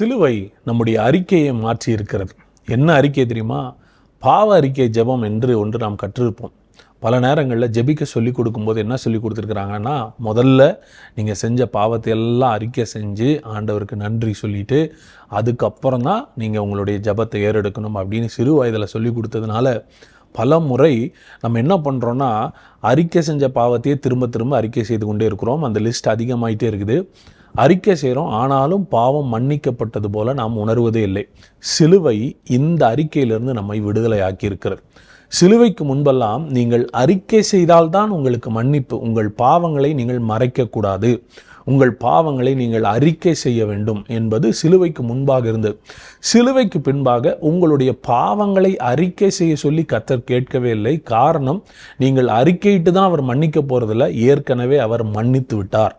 சிலுவை நம்முடைய அறிக்கையை மாற்றி இருக்கிறது என்ன அறிக்கை தெரியுமா? பாவ அறிக்கை ஜெபம் என்று ஒன்று நாம் கற்றிருப்போம். பல நேரங்களில் ஜெபிக்க சொல்லிக் கொடுக்கும்போது என்ன சொல்லி கொடுத்துருக்குறாங்கன்னா முதல்ல நீங்கள் செஞ்ச பாவத்தை எல்லாம் அறிக்கை செஞ்சு ஆண்டவருக்கு நன்றி சொல்லிட்டு அதுக்கப்புறம் தான் நீங்கள் உங்களுடைய ஜெபத்தை ஏறெடுக்கணும் அப்படின்னு சிறு வயதில் சொல்லி கொடுத்ததுனால பல முறை நம்ம என்ன பண்ணுறோன்னா அறிக்கை செஞ்ச பாவத்தையே திரும்ப திரும்ப அறிக்கை செய்து கொண்டே இருக்கிறோம். அந்த லிஸ்ட் அதிகமாயிட்டே இருக்குது. அறிக்கை செய்கிறோம் ஆனாலும் பாவம் மன்னிக்கப்பட்டது போல நாம் உணர்வதே இல்லை. சிலுவை இந்த அறிக்கையிலிருந்து நம்மை விடுதலை ஆக்கியிருக்கிறது சிலுவைக்கு முன்பெல்லாம் நீங்கள் அறிக்கை செய்தால்தான் உங்களுக்கு மன்னிப்பு. உங்கள் பாவங்களை நீங்கள் மறைக்கக்கூடாது. உங்கள் பாவங்களை நீங்கள் அறிக்கை செய்ய வேண்டும் என்பது சிலுவைக்கு முன்பாக இருந்தது. சிலுவைக்கு பின்பாக உங்களுடைய பாவங்களை அறிக்கை செய்ய சொல்லி கத்தர் கேட்கவே இல்லை. காரணம் நீங்கள் அறிக்கையிட்டு தான் அவர் மன்னிக்க போகிறதில்ல ஏற்கனவே அவர் மன்னித்து விட்டார்.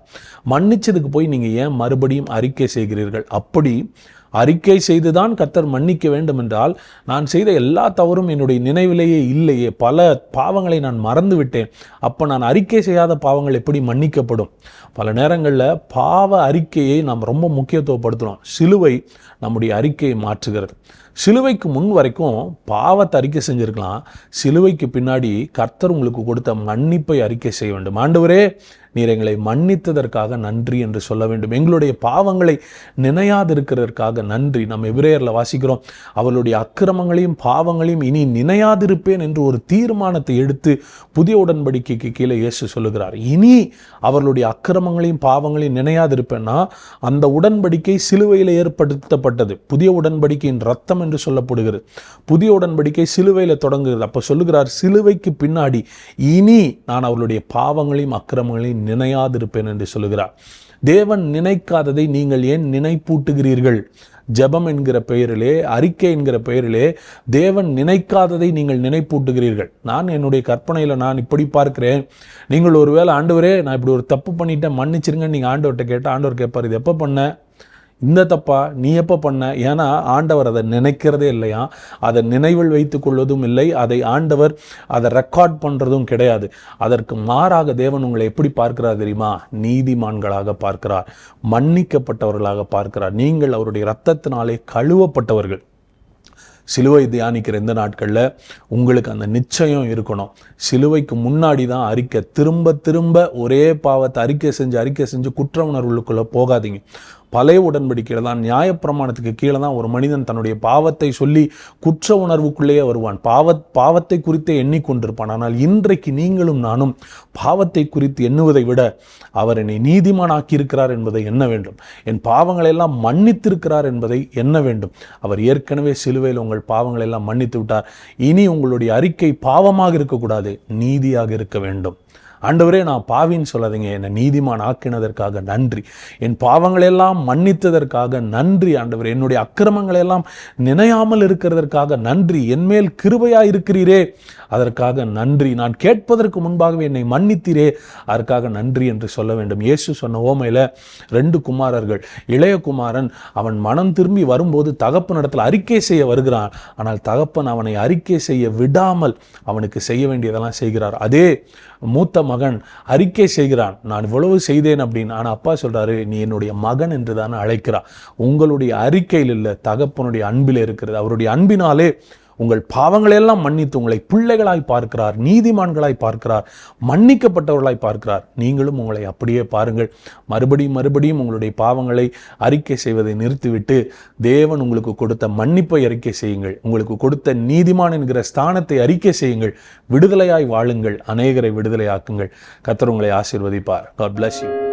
மன்னிச்சதுக்கு போய் நீங்கள் ஏன் மறுபடியும் அறிக்கை செய்கிறீர்கள்? அப்படி அறிக்கை செய்துதான் கத்தர் மன்னிக்க வேண்டும் என்றால் நான் செய்த எல்லா தவறும் என்னுடைய நினைவிலேயே இல்லையே. பல பாவங்களை நான் மறந்து விட்டேன் அப்போ நான் அறிக்கை செய்யாத பாவங்கள் எப்படி மன்னிக்கப்படும்? பல நேரங்களில் பாவ அறிக்கையை நாம் ரொம்ப முக்கியத்துவப்படுத்துகிறோம் சிலுவை நம்முடைய அறிக்கையை மாற்றுகிறது. சிலுவைக்கு முன் வரைக்கும் பாவத்தை அறிக்கை செஞ்சுருக்கலாம். சிலுவைக்கு பின்னாடி கர்த்தர் உங்களுக்கு கொடுத்த மன்னிப்பை அறிக்கை செய்ய வேண்டும். ஆண்டவரே நீர் எங்களை மன்னித்ததற்காக நன்றி என்று சொல்ல வேண்டும். எங்களுடைய பாவங்களை நினையாதிருக்கிறதற்காக நன்றி. நம்ம எபிரேயரில் வாசிக்கிறோம் அவளுடைய அக்கிரமங்களையும் பாவங்களையும் இனி நினையாதிருப்பேன் என்று ஒரு தீர்மானத்தை எடுத்து புதிய உடன்படிக்கைக்கு கீழே இயேசு சொல்லுகிறார். இனி அவர்களுடைய அக்கிரமங்களையும் பாவங்களையும் நினையாதிருப்பேன்னா அந்த உடன்படிக்கை சிலுவையில் ஏற்படுத்தப்பட்டது. புதிய உடன்படிக்கையின் ரத்தம் என்று சொல்லப்படுகிறது. புதிய உடன்படிக்கை சிலுவையில் தொடங்குகிறது. அப்போ சொல்லுகிறார் சிலுவைக்கு பின்னாடி இனி நான் அவர்களுடைய பாவங்களையும் அக்கிரமங்களையும் நினையாதிருப்பேன் என்று சொல்லுகிறார். தேவன் நினைக்காததை நீங்கள் ஏன் நினைப்பூட்டுகிறீர்கள்? ஜெபம் என்கிற பெயரிலே அறிக்கை என்கிற பெயரிலே தேவன் நினைக்காததை நீங்கள் நினைப்பூட்டுகிறீர்கள். நான் என்னுடைய கற்பனையில் நான் இப்படி பார்க்கிறேன். நீங்கள் ஒருவேளை ஆண்டவரே நான் இப்படி ஒரு தப்பு பண்ணிட்டேன் மன்னிச்சிருங்கன்னு நீங்கள் ஆண்டவர்கிட்ட கேட்டால் ஆண்டவர் கேட்பார் இது எப்போ பண்ண? இந்த தப்பா நீ எப்போ பண்ண? ஏன்னா ஆண்டவர் அதை நினைக்கிறதே இல்லையா? அதை நினைவில் வைத்து கொள்வதும் இல்லை. அதை ஆண்டவர் அதை ரெக்கார்ட் பண்ணுறதும் கிடையாது. அதற்கு மாறாக தேவன் உங்களை எப்படி பார்க்கிறார் தெரியுமா? நீதிமான்களாக பார்க்கிறார். மன்னிக்கப்பட்டவர்களாக பார்க்கிறார். நீங்கள் அவருடைய இரத்தத்தினாலே கழுவப்பட்டவர்கள். சிலுவை தியானிக்கிற இந்த நாட்களில் உங்களுக்கு அந்த நிச்சயம் இருக்கணும். சிலுவைக்கு முன்னாடி தான் அறிக்கை திரும்ப திரும்ப ஒரே பாவத்தை அறிக்கை செஞ்சு அறிக்கை செஞ்சு குற்ற உணர்வுகளுக்குள்ளே போகாதீங்க. பழைய உடன்படிக்கையில் தான் நியாயப்பிரமாணத்துக்கு கீழே தான் ஒரு மனிதன் தன்னுடைய பாவத்தை சொல்லி குற்ற உணர்வுக்குள்ளேயே வருவான். பாவ பாவத்தை குறித்தே எண்ணிக்கொண்டிருப்பான். ஆனால் இன்றைக்கு நீங்களும் நானும் பாவத்தை குறித்து எண்ணுவதை விட அவர் என்னை நீதிமானாக்கி ஆக்கியிருக்கிறார் என்பதை எண்ண வேண்டும். என் பாவங்களை எல்லாம் மன்னித்திருக்கிறார் என்பதை எண்ண வேண்டும். அவர் ஏற்கனவே சிலுவையில் உங்கள் பாவங்களை எல்லாம் மன்னித்து விட்டார். இனி உங்களுடைய அறிக்கை பாவமாக இருக்கக்கூடாது நீதியாக இருக்க வேண்டும். ஆண்டவரே நான் பாவின்னு சொல்லாதீங்க. என்னை நீதிமான் ஆக்கினதற்காக நன்றி. என் பாவங்களெல்லாம் மன்னித்ததற்காக நன்றி ஆண்டவர். என்னுடைய அக்கிரமங்களெல்லாம் நினையாமல் இருக்கிறதற்காக நன்றி. என்மேல் கிருபையா இருக்கிறீரே அதற்காக நன்றி. நான் கேட்பதற்கு முன்பாகவே என்னை மன்னித்தீரே அதற்காக நன்றி என்று சொல்ல வேண்டும். இயேசு சொன்ன ஓமையில் ரெண்டு குமாரர்கள். இளைய குமாரன் அவன் மனம் திரும்பி வரும்போது தகப்பனிடத்தில் அறிக்கை செய்ய வருகிறான். ஆனால் தகப்பன் அவனை அறிக்கை செய்ய விடாமல் அவனுக்கு செய்ய வேண்டியதெல்லாம் செய்கிறார். அதே மூத்த மகன் அறிக்கை செய்கிறான். நான் இவ்வளவு செய்தேன் அப்படின்னு. ஆனால் அப்பா சொல்றாரு நீ என்னுடைய மகன் என்று தானே அழைக்கிறார் உங்களுடைய அறிக்கையில் இல்லை தகப்பனுடைய அன்பில் இருக்கிறது. அவருடைய அன்பினாலே உங்கள் பாவங்களையெல்லாம் மன்னித்து உங்களை பிள்ளைகளாய் பார்க்கிறார் நீதிமான்களாய் பார்க்கிறார் மன்னிக்கப்பட்டவர்களாய் பார்க்கிறார். நீங்களும் உங்களை அப்படியே பாருங்கள். மறுபடியும் மறுபடியும் உங்களுடைய பாவங்களை அறிக்கை செய்வதை நிறுத்திவிட்டு தேவன் உங்களுக்கு கொடுத்த மன்னிப்பை அறிக்கை செய்யுங்கள். உங்களுக்கு கொடுத்த நீதிமான் என்கிற ஸ்தானத்தை அறிக்கை செய்யுங்கள். விடுதலையாய் வாழுங்கள். அநேகரை விடுதலையாக்குங்கள். கத்தர் உங்களை ஆசிர்வதிப்பார். God bless you